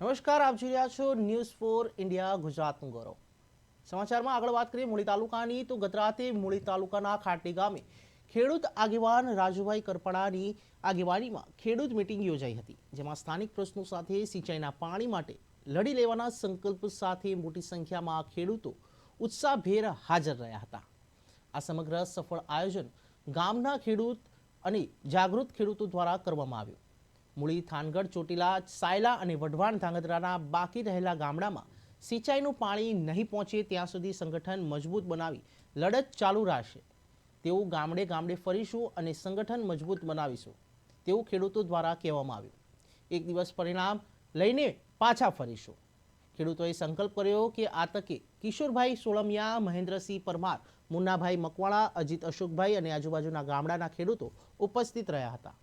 નમસ્કાર, આપ જોઈ રહ્યા છો ન્યૂઝ ફોર ઇન્ડિયા ગુજરાતનું ગૌરવ. સમાચારમાં આગળ વાત કરીએ મૂળી તાલુકાની, તો ગત રાતે મૂળી તાલુકાના ખાટી ગામે ખેડૂત આગેવાન રાજુભાઈ કરપડાની આગેવાનીમાં ખેડૂત મિટિંગ યોજાઈ હતી, જેમાં સ્થાનિક પ્રશ્નો સાથે સિંચાઈના પાણી માટે લડી લેવાના સંકલ્પ સાથે મોટી સંખ્યામાં ખેડૂતો ઉત્સાહભેર હાજર રહ્યા હતા. આ સમગ્ર સફળ આયોજન ગામના ખેડૂત અને જાગૃત ખેડૂતો દ્વારા કરવામાં આવ્યું. મૂળી, થાનગઢ, ચોટીલા, સાયલા અને વઢવાણ ધાંગધ્રાના બાકી રહેલા ગામડામાં સિંચાઈનું પાણી નહીં પહોંચે ત્યાં સુધી સંગઠન મજબૂત બનાવી લડત ચાલુ રહેશે તેવું ગામડે ગામડે ફરીશું અને સંગઠન મજબૂત બનાવીશું, તેવું ખેડૂતો દ્વારા કહેવામાં આવ્યું. એક દિવસ પરિણામ લઈને પાછા ફરીશું. ખેડૂતોએ સંકલ્પ કર્યો કે આ તકે કિશોરભાઈ સોળમિયા મહેન્દ્રસિંહ પરમાર, મુન્નાભાઈ મકવાણા, અજીત અશોકભાઈ અને આજુબાજુના ગામડાના ખેડૂતો ઉપસ્થિત રહ્યા હતા.